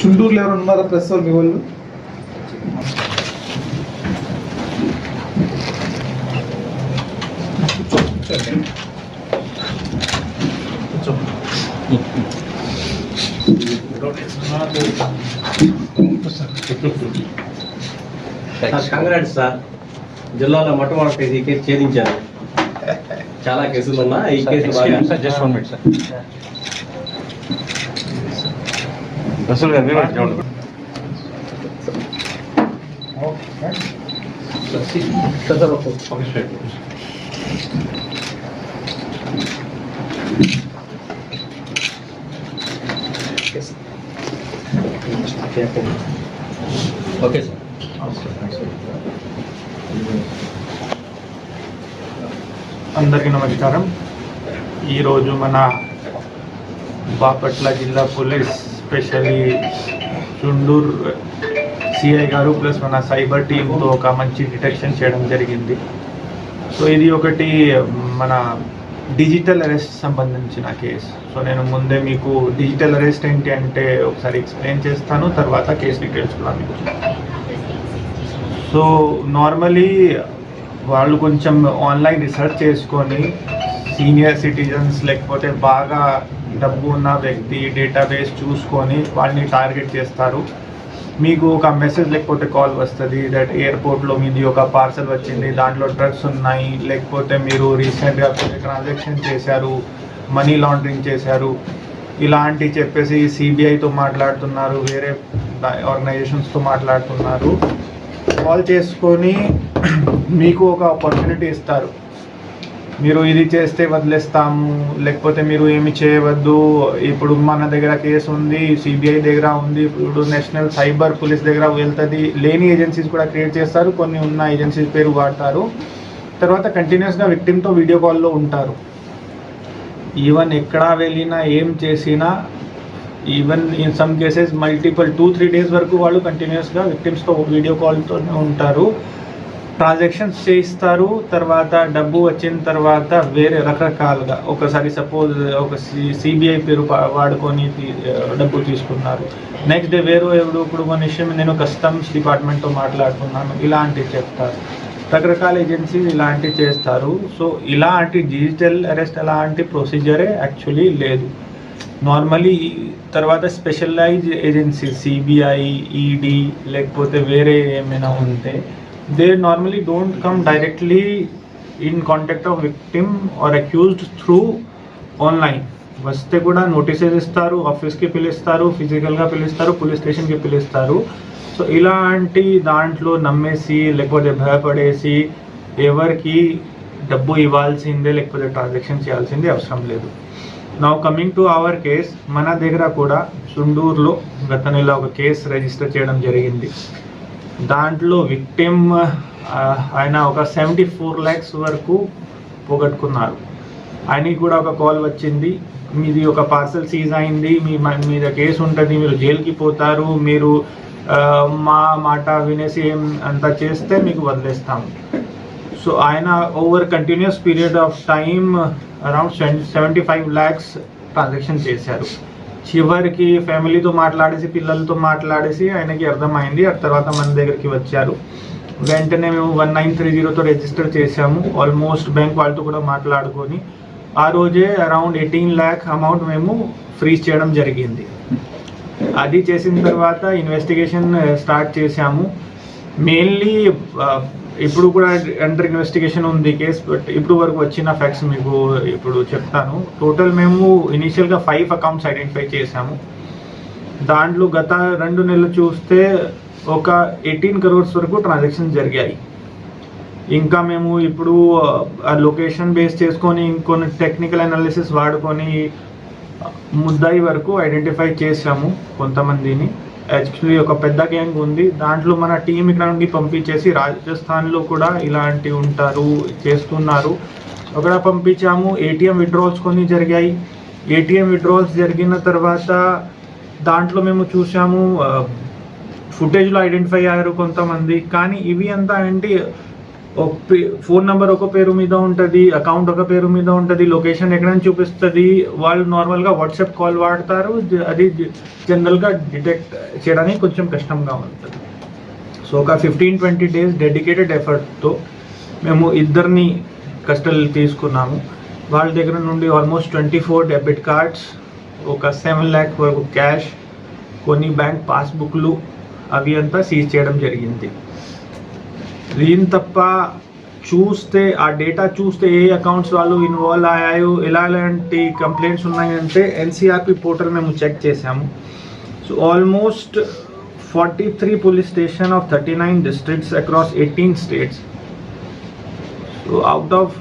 చుండూరులో ఎవరు ఉన్నారా ప్రెస్ వాళ్ళు మీ వాళ్ళు? Congrats sir. జిల్లాలో మొట్టమొదటి ఈ కేసు ఛేదించారు. చాలా కేసులు ఉన్నా ఈ కేసు బాగా just one minute sir Rasool garu మీరు చూడండి ఓకే సార్. అందరికీ నమస్కారం. ఈరోజు మన బాపట్ల జిల్లా police specially Chundur CI garu plus మన సైబర్ టీంతో ఒక మంచి డిటెక్షన్ చేయడం జరిగింది. సో ఇది ఒకటి మన డిజిటల్ అరెస్ట్ సంబంధించిన కేసు. సో నేను ముందే మీకు డిజిటల్ అరెస్ట్ ఏంటి అంటే ఒకసారి ఎక్స్ప్లెయిన్ చేస్తాను తర్వాత కేసు డీటెయిల్స్ కూడా మీకు సో నార్మలీ వాళ్ళు కొంచెం ఆన్లైన్ రీసెర్చ్ చేసుకొని సీనియర్ సిటిజన్స్ లేకపోతే బాగా డబ్బు ఉన్న వ్యక్తి డేటాబేస్ చూసుకొని వాళ్ళని టార్గెట్ చేస్తారు. మీకు ఒక మెసేజ్ లేకపోతే కాల్ వస్తుంది దట్ ఎయిర్పోర్ట్లో మీది ఒక పార్సల్ వచ్చింది దాంట్లో డ్రగ్స్ ఉన్నాయి లేకపోతే మీరు రీసెంట్గా కొన్ని ట్రాన్సాక్షన్ చేశారు మనీ లాండరింగ్ చేశారు ఇలాంటి చెప్పేసి సిబిఐతో మాట్లాడుతున్నారు వేరే ఆర్గనైజేషన్స్తో మాట్లాడుతున్నారు. కాల్ చేసుకొని మీకు ఒక ఆపర్చునిటీ ఇస్తారు. మీరు ఇది చేస్తే వదిలేస్తాము లేకపోతే మీరు ఏమి చేయవద్దు. ఇప్పుడు మన దగ్గర కేసు ఉంది సిబిఐ దగ్గర ఉంది. ఇప్పుడు నేషనల్ సైబర్ పోలీస్ దగ్గర వెళ్తుంది. లేని ఏజెన్సీస్ కూడా క్రియేట్ చేస్తారు. కొన్ని ఉన్న ఏజెన్సీస్ పేరు వాడతారు. తర్వాత కంటిన్యూస్గా విక్టిమ్తో వీడియో కాల్లో ఉంటారు. ఈవెన్ ఎక్కడ వెళ్ళినా ఏం చేసినా even in some cases multiple two three days వరకు వాళ్ళు కంటిన్యూస్గా విక్టిమ్స్తో వీడియో కాల్తోనే ఉంటారు. ట్రాన్సాక్షన్స్ చేయిస్తారు తర్వాత డబ్బు వచ్చిన తర్వాత వేరే రకరకాలుగా. ఒకసారి సపోజ్ ఒక సిబిఐ పేరు వాడుకొని డబ్బు తీసుకున్నారు. నెక్స్ట్ డే వేరే ఎవడు ఇప్పుడు కొన్ని విషయం నేను కస్టమ్స్ డిపార్ట్మెంట్తో మాట్లాడుతున్నాను. ఇలాంటివి చెప్తారు. రకరకాల ఏజెన్సీస్ ఇలాంటివి చేస్తారు. సో ఇలాంటి డిజిటల్ అరెస్ట్ అలాంటి ప్రొసీజరే యాక్చువల్లీ లేదు. నార్మలీ తర్వాత స్పెషలైజ్ ఏజెన్సీ సిబిఐ ఈడీ లేకపోతే వేరే ఏమైనా ఉంటే they normally don't come directly in contact of victim or accused through online వస్తే కూడా నోటీసెస్ ఇస్తారు ఆఫీస్కి పిలుస్తారు ఫిజికల్గా పిలుస్తారు పోలీస్ స్టేషన్కి పిలుస్తారు. సో ఇలాంటి దాంట్లో నమ్మేసి లేకపోతే భయపడేసి ఎవరికి డబ్బు ఇవ్వాల్సిందే లేకపోతే ట్రాన్సాక్షన్ చేయాల్సిందే అవసరం లేదు. నా కమింగ్ టు అవర్ కేస్ మన దగ్గర కూడా సుండూరులో గత నెల ఒక కేసు రిజిస్టర్ చేయడం జరిగింది. దాంట్లో విక్టిమ్ ఆయన ఒక సెవెంటీ ఫోర్ ల్యాక్స్ వరకు పోగొట్టుకున్నారు. ఆయనకి కూడా ఒక కాల్ వచ్చింది మీది ఒక పార్సల్ సీజ్ అయింది మీ మీద కేసు ఉంటుంది మీరు జైలుకి పోతారు మీరు మా మాట వినేసి ఏం అంతా చేస్తే మీకు వదిలేస్తాం. సో ఆయన over continuous period of time around seventy five lakhs transaction చేశారు. చివరికి ఫ్యామిలీతో మాట్లాడేసి పిల్లలతో మాట్లాడేసి ఆయనకి అర్థమైంది. ఆ తర్వాత మన దగ్గరికి వచ్చారు. వెంటనే మేము వన్ నైన్ త్రీ జీరోతో రిజిస్టర్ చేసాము ఆల్మోస్ట్ బ్యాంక్ వాళ్ళతో కూడా మాట్లాడుకొని ఆ రోజే అరౌండ్ ఎయిటీన్ ల్యాక్ అమౌంట్ మేము ఫ్రీజ్ చేయడం జరిగింది. అది చేసిన తర్వాత ఇన్వెస్టిగేషన్ స్టార్ట్ eh, చేశాము. మెయిన్లీ ఇప్పుడు కూడా అండర్ ఇన్వెస్టిగేషన్ ఉంది కేసు బట్ ఇప్పుడు వరకు వచ్చిన ఫ్యాక్ట్స్ మీకు ఇప్పుడు చెప్తాను. టోటల్ మేము ఇనీషియల్గా ఫైవ్ అకౌంట్స్ ఐడెంటిఫై చేశాము. దాంట్లో గత రెండు నెలలు చూస్తే ఒక ఎయిటీన్ కరోర్స్ వరకు ట్రాన్సాక్షన్ జరిగాయి. ఇంకా మేము ఇప్పుడు ఆ లొకేషన్ బేస్ చేసుకొని ఇంకొన్ని టెక్నికల్ అనాలిసిస్ వాడుకొని ముద్దాయి వరకు ఐడెంటిఫై చేసాము కొంతమందిని. యాక్చువల్లీ ఒక పెద్ద గ్యాంగ్ ఉంది. దాంట్లో మన టీం ఇక్కడ నుండి పంపించేసి రాజస్థాన్లో కూడా ఇలాంటి ఉంటారు చేస్తున్నారు. అక్కడ పంపించాము. ఏటీఎం విడ్రాల్స్ కొన్ని జరిగాయి. ఏటీఎం విడ్రాల్స్ జరిగిన తర్వాత దాంట్లో మేము చూసాము ఫుటేజ్లో ఐడెంటిఫై అయ్యారు కొంతమంది. కానీ ఇవి అంతా ఏంటి ఫోన్ నెంబర్ ఒక పేరు మీద ఉంటుంది అకౌంట్ ఒక పేరు మీద ఉంటుంది లొకేషన్ ఎక్కడైనా చూపిస్తుంది వాళ్ళు నార్మల్గా వాట్సాప్ కాల్ వాడతారు అది జనరల్గా డిటెక్ట్ చేయడానికి కొంచెం కష్టంగా ఉంటుంది. సో ఒక ఫిఫ్టీన్ ట్వంటీ డేస్ డెడికేటెడ్ ఎఫర్ట్తో మేము ఇద్దరిని కస్టడీ తీసుకున్నాము. వాళ్ళ దగ్గర నుండి almost twenty four debit cards ఒక సెవెన్ ల్యాక్ వరకు క్యాష్ కొన్ని బ్యాంక్ పాస్బుక్లు అవి అంతా సీజ్ చేయడం జరిగింది. దీని తప్ప చూస్తే ఆ డేటా చూస్తే ఏ అకౌంట్స్ వాళ్ళు ఇన్వాల్వ్ అయ్యాయో ఎలాంటి కంప్లైంట్స్ ఉన్నాయంటే ఎన్సీఆర్పి పోర్టల్ మేము చెక్ చేసాము so almost forty three police station of thirty nine districts across eighteen states so out of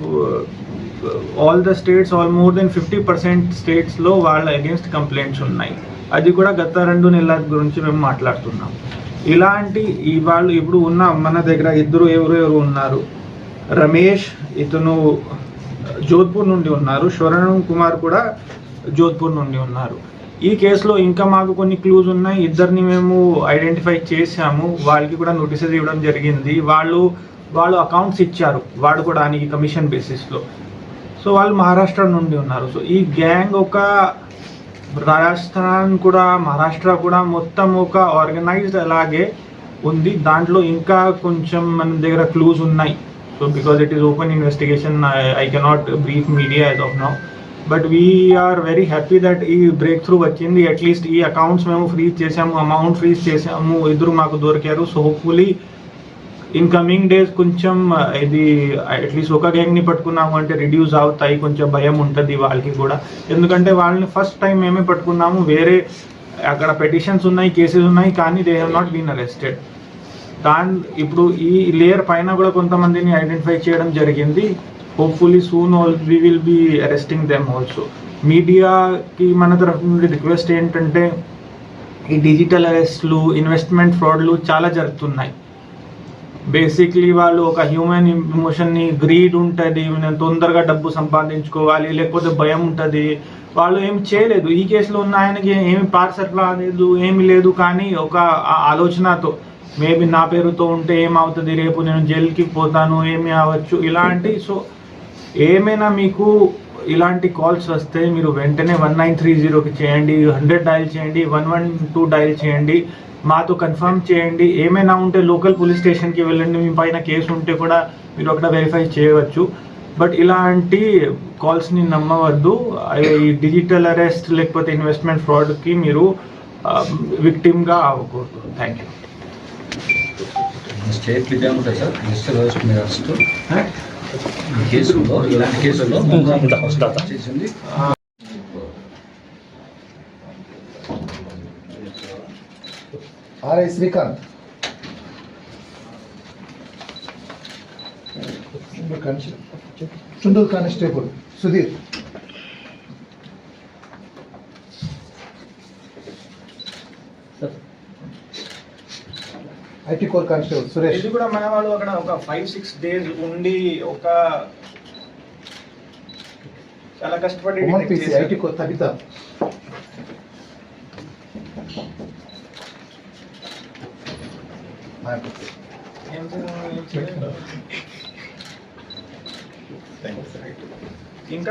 all the states all more than fifty percent స్టేట్స్లో వాళ్ళ against complaints ఉన్నాయి. అది కూడా గత రెండు నెలల గురించి మేము మాట్లాడుతున్నాం. ఇలాంటి ఈ వాళ్ళు ఇప్పుడు ఉన్న మన దగ్గర ఇద్దరు ఎవరు ఎవరు ఉన్నారు? రమేష్ ఇతను జోధ్పూర్ నుండి ఉన్నారు. శరణ్ కుమార్ కూడా జోధ్పూర్ నుండి ఉన్నారు. ఈ కేసులో ఇంకా మాకు కొన్ని క్లూజ్ ఉన్నాయి. ఇద్దరిని మేము ఐడెంటిఫై చేశాము. వాళ్ళకి కూడా నోటీసెస్ ఇవ్వడం జరిగింది. వాళ్ళు వాళ్ళు అకౌంట్స్ ఇచ్చారు. వాడుకోవడానికి కమిషన్ బేసిస్లో సో వాళ్ళు మహారాష్ట్ర నుండి ఉన్నారు. సో ఈ గ్యాంగ్ ఒక రాజస్థాన్ కూడా మహారాష్ట్ర కూడా మొత్తం ఒక ఆర్గనైజ్డ్ అలాగే ఉంది. దాంట్లో ఇంకా కొంచెం మన దగ్గర క్లూజ్ ఉన్నాయి. So because it is open investigation I cannot brief media as of now but we're very happy that ఈ బ్రేక్ త్రూ వచ్చింది అట్లీస్ట్ ఈ అకౌంట్స్ మేము ఫ్రీజ్ చేసాము అమౌంట్ ఫ్రీజ్ చేసాము ఇద్దరు మాకు దొరికారు. So hopefully in coming days కొంచెం ఇది అట్లీస్ట్ ఒక గ్యాంగ్ని పట్టుకున్నాము అంటే రిడ్యూస్ అవుతాయి కొంచెం భయం ఉంటుంది వాళ్ళకి కూడా. ఎందుకంటే వాళ్ళని ఫస్ట్ టైం మేమే పట్టుకున్నాము వేరే అక్కడ పెటిషన్స్ ఉన్నాయి కేసెస్ ఉన్నాయి కానీ they have not been arrested దాని ఇప్పుడు ఈ లేయర్ పైన కూడా కొంతమందిని ఐడెంటిఫై చేయడం జరిగింది. Hopefully soon all we will be arresting them also మీడియాకి మన తరఫు నుండి రిక్వెస్ట్ ఏంటంటే ఈ డిజిటల్ అరెస్ట్లు ఇన్వెస్ట్మెంట్ ఫ్రాడ్లు చాలా జరుగుతున్నాయి. బేసిక్లీ వాళ్ళు ఒక హ్యూమన్ ఇమోషన్ని గ్రీడ్ ఉంటుంది నేను తొందరగా డబ్బు సంపాదించుకోవాలి లేకపోతే భయం ఉంటుంది. వాళ్ళు ఏం చేయలేదు. ఈ కేసులో ఉన్న ఆయనకి ఏమి పార్సల్ రాలేదు ఏమి లేదు. కానీ ఒక ఆలోచనతో మేబీ నా పేరుతో ఉంటే ఏమవుతుంది? రేపు నేను జైలుకి పోతాను ఏమి అవ్వచ్చు? ఇలాంటి సో ఏమైనా మీకు ఇలాంటి కాల్స్ వస్తే మీరు వెంటనే వన్ నైన్ త్రీ జీరోకి చేయండి హండ్రెడ్ డయల్ చేయండి వన్ వన్ టూ డయల్ చేయండి. మాతో కన్ఫర్మ్ చేయండి. ఏమైనా ఉంటే లోకల్ పోలీస్ స్టేషన్కి వెళ్ళండి. మీ పైన కేసు ఉంటే కూడా మీరు అక్కడ వెరిఫై చేయవచ్చు. బట్ ఇలాంటి కాల్స్ని నమ్మవద్దు. ఈ డిజిటల్ అరెస్ట్ లేకపోతే ఇన్వెస్ట్మెంట్ ఫ్రాడ్కి మీరు విక్టిమ్గా అవ్వకూడదు. Thank you state sir? Mister arrest. Arrest కేసులో ఇలాంటి కేసుల్లో చేసింది. RI Srikanth. Chunduru constable Sudheer. IT core constable Suresh. ఇది కూడా మన వాళ్ళు అక్కడ ఒక ఫైవ్ సిక్స్ డేస్ ఉండి ఒక చాలా కష్టపడి. ఐటీ కోర్ తబిత ఏం చేయాలి? ఏం చేయాలి? ఇంకా